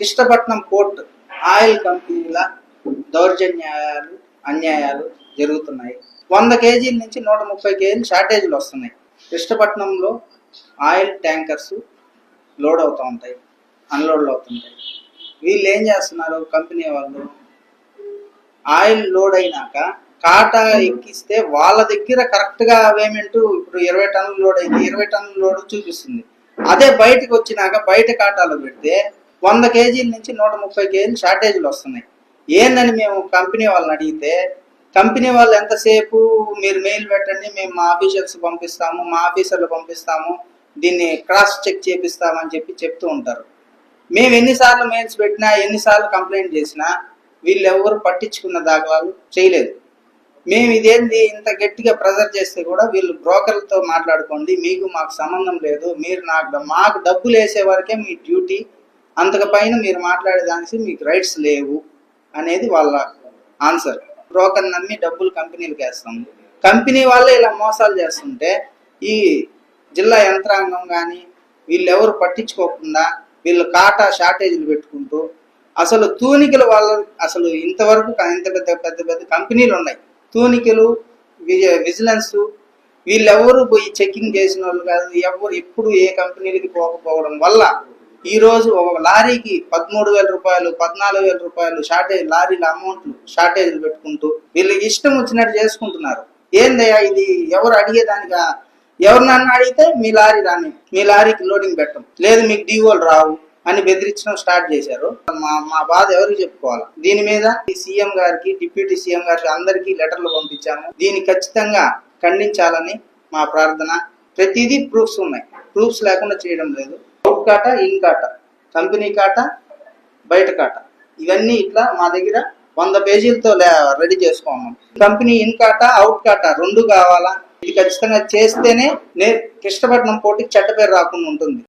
Krishnapatnam port oil కంపెనీల దౌర్జన్యాలు అన్యాయాలు జరుగుతున్నాయి. వంద కేజీల నుంచి నూట ముప్పై కేజీలు షార్టేజీలు వస్తున్నాయి. కృష్ణపట్నంలో ఆయిల్ ట్యాంకర్స్ లోడ్ అవుతూ ఉంటాయి అన్లోడ్ అవుతుంటాయి. వీళ్ళు ఏం చేస్తున్నారు? కంపెనీ వాళ్ళు ఆయిల్ లోడ్ అయినాక కాటా ఎక్కిస్తే వాళ్ళ దగ్గర కరెక్ట్గా పేమెంట్ ఇప్పుడు ఇరవై టన్నులు లోడ్ అయింది ఇరవై టన్నుల లోడ్ చూపిస్తుంది. అదే బయటకు వచ్చినాక బయట కాటాలో పెడితే వంద కేజీల నుంచి నూట ముప్పై కేజీలు షార్టేజీలు వస్తున్నాయి. ఏందని మేము కంపెనీ వాళ్ళని అడిగితే కంపెనీ వాళ్ళు ఎంతసేపు మీరు మెయిల్ పెట్టండి మేము మా ఆఫీసర్స్ పంపిస్తాము మా ఆఫీసర్లు పంపిస్తాము దీన్ని క్రాస్ చెక్ చేపిస్తామని చెప్పి చెప్తూ ఉంటారు. మేము ఎన్నిసార్లు మెయిల్స్ పెట్టినా ఎన్నిసార్లు కంప్లైంట్ చేసినా వీళ్ళు ఎవరు పట్టించుకున్న దాఖలాలు చేయలేదు. మేము ఇదేంది ఇంత గట్టిగా ప్రెజర్ చేస్తే కూడా వీళ్ళు బ్రోకర్లతో మాట్లాడుకోండి మీకు మాకు సంబంధం లేదు మీరు నాకు మాకు డబ్బులు వేసే వరకే మీ డ్యూటీ అంతకు పైన మీరు మాట్లాడేదానికి మీకు రైట్స్ లేవు అనేది వాళ్ళ ఆన్సర్ బ్రోకర్ నమ్మి డబ్బులు కంపెనీలకు వేస్తాం. కంపెనీ వాళ్ళే ఇలా మోసాలు చేస్తుంటే ఈ జిల్లా యంత్రాంగం కానీ వీళ్ళెవరు పట్టించుకోకుండా వీళ్ళు కాటా షార్టేజీలు పెట్టుకుంటూ అసలు తూనికలు వాళ్ళ అసలు ఇంతవరకు ఇంత పెద్ద పెద్ద పెద్ద కంపెనీలు ఉన్నాయి. తూనికలు వి- విజిలెన్స్ వీళ్ళెవరు పోయి చెకింగ్ చేసిన వాళ్ళు కాదు ఎవరు ఎప్పుడు ఏ కంపెనీలకి పోకపోవడం వల్ల ఈ రోజు ఒక లారీకి పదమూడు వేల రూపాయలు పద్నాలుగు వేల రూపాయలు షార్టేజ్ లారీల అమౌంట్లు షార్టేజ్లు పెట్టుకుంటూ వీళ్ళకి ఇష్టం వచ్చినట్టు చేసుకుంటున్నారు. ఏందయ్యా ఇది? ఎవరు అడిగేదానిగా ఎవరినన్నా అడిగితే మీ లారీ రాని మీ లారీకి లోడింగ్ పెట్టం. లేదు మీకు డీవోలు రావు అని బెదిరించడం స్టార్ట్ చేశారు. మా మా బాధ ఎవరికి చెప్పుకోవాలి? దీని మీద ఈ సీఎం గారికి డిప్యూటీ సీఎం గారికి అందరికీ లెటర్లు పంపించాము. దీన్ని ఖచ్చితంగా ఖండించాలని మా ప్రార్థన. ప్రతిదీ ప్రూఫ్స్ ఉన్నాయి. ప్రూఫ్స్ లేకుండా చేయడం లేదు. Out quota in quota? Company quota బయట కాట. ఇవన్నీ ఇట్లా మా దగ్గర వంద పేజీలతో ready చేసుకోమన్నాం company in quota out quota రెండు కావాలా? ఇది ఖచ్చితంగా చేస్తేనే నే కృష్ణపట్నం పోటీకి చెడ్డ పేరు రాకుండా ఉంటుంది.